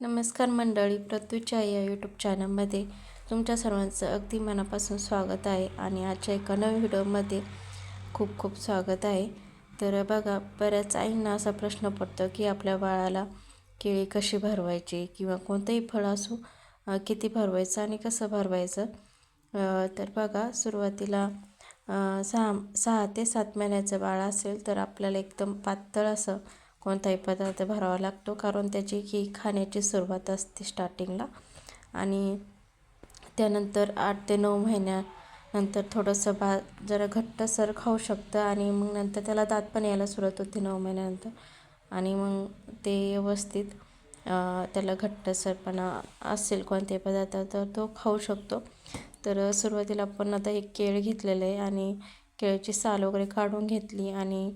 नमस्कार मंडळी प्रत्यूच्या या यूट्यूब चॅनलमध्ये तुमच्या सर्वांचं अगदी मनापासून स्वागत आहे आणि आजच्या एका नवीन व्हिडिओमध्ये खूप खूप स्वागत आहे. तर बघा बऱ्याच आईंना असा प्रश्न पडतो की आपल्या बाळाला केळी कशी भरवायची किंवा कोणतंही फळ असो किती भरवायचं आणि कसं भरवायचं? तर बघा सुरुवातीला सहा सहा ते सात महिन्याचं बाळ असेल तर आपल्याला एकदम पातळ असं कोणताही पदार्थ भरावा लागतो कारण त्याची ही खाण्याची सुरुवात असते स्टार्टिंगला आणि त्यानंतर आठ ते नऊ महिन्यानंतर थोडंसं बा जरा घट्टसर खाऊ शकतं आणि मग नंतर त्याला दात पण यायला सुरुवात होते नऊ महिन्यानंतर. आणि मग ते व्यवस्थित त्याला घट्टसरपणा असेल कोणत्याही पदार्थ तर तो खाऊ शकतो. तर सुरुवातीला आपण आता एक केळ घेतलेलं आहे आणि केळीची साल वगैरे काढून घेतली आणि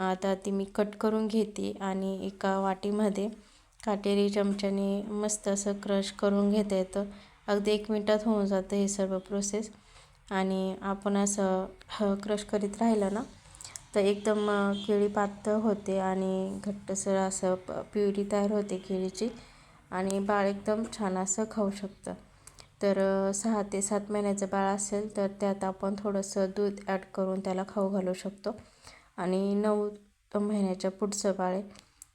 आता ती मी कट करून घेते आणि एका वाटीमध्ये काटेरी चमच्याने मस्त असं क्रश करून घेता येतं. अगदी एक मिनटात होऊन जातं हे सर्व प्रोसेस आणि आपण असं ह क्रश करीत राहिलं ना तर एकदम केळी पातळ होते आणि घट्टसर असं प प्युरी तयार होते केळीची. आणि बाळ एकदम छान असं खाऊ शकतं. तर सहा ते सात महिन्याचं बाळ असेल तर त्यात आपण थोडंसं दूध ॲड करून त्याला खाऊ घालू शकतो. आणि नऊ महिन्याच्या पुढचं बाळ आहे.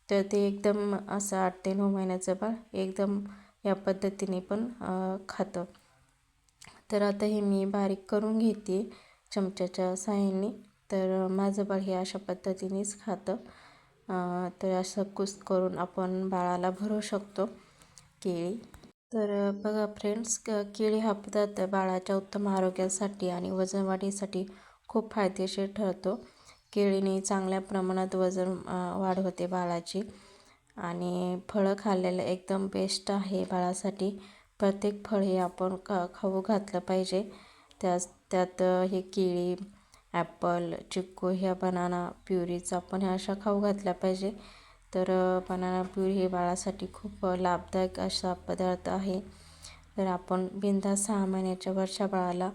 तर ते एकदम असं आठ ते नऊ महिन्याचं बाळ एकदम या पद्धतीने पण खातं. तर आता हे मी बारीक करून घेते चमच्याच्या साहाय्याने तर माझं बाळ हे अशा पद्धतीनेच खातं. तर असं कुस करून आपण बाळाला भरू शकतो केळी. तर बघा फ्रेंड्स केळी हा पदार्थ बाळाच्या उत्तम आरोग्यासाठी आणि वजन वाढीसाठी खूप फायदेशीर ठरतो. केळीने चांगल्या प्रमाणात वजन वाढ होते बाळाची. आणि फळं खाल्लेलं एकदम बेस्ट आहे बाळासाठी. प्रत्येक फळ हे आपण खा खाऊ घातलं पाहिजे. त्याच त्यात हे केळी ॲपल चिक्कू ह्या बनाना प्युरीज आपण ह्या अशा खाऊ घातल्या पाहिजे. तर बनाना प्युरी हे बाळासाठी खूप लाभदायक असा पदार्थ आहे. तर आपण बिंदा सहा महिन्याच्या वरच्या बाळाला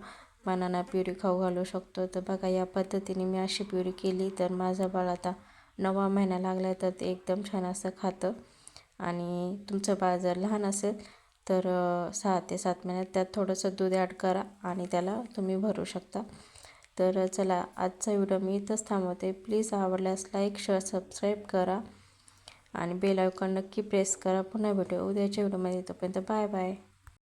बनाना प्युरी खाऊ घालू शकतो. तर बघा या पद्धतीने मी अशी प्युरी केली. तर माझं बाळ आता नवा महिना लागला तर ते एकदम छान असं खातं. आणि तुमचं बाळ जर लहान असेल तर सहा ते सात महिन्यात त्यात थोडंसं दूध ॲड करा आणि त्याला तुम्ही भरू शकता. तर चला आजचा व्हिडिओ मी इथंच थांबवते. प्लीज आवडल्यास लाईक शेअर सबस्क्राईब करा आणि बेल आयकॉन नक्की प्रेस करा. पुन्हा भेटू उद्याच्या व्हिडिओमध्ये. तोपर्यंत बाय बाय.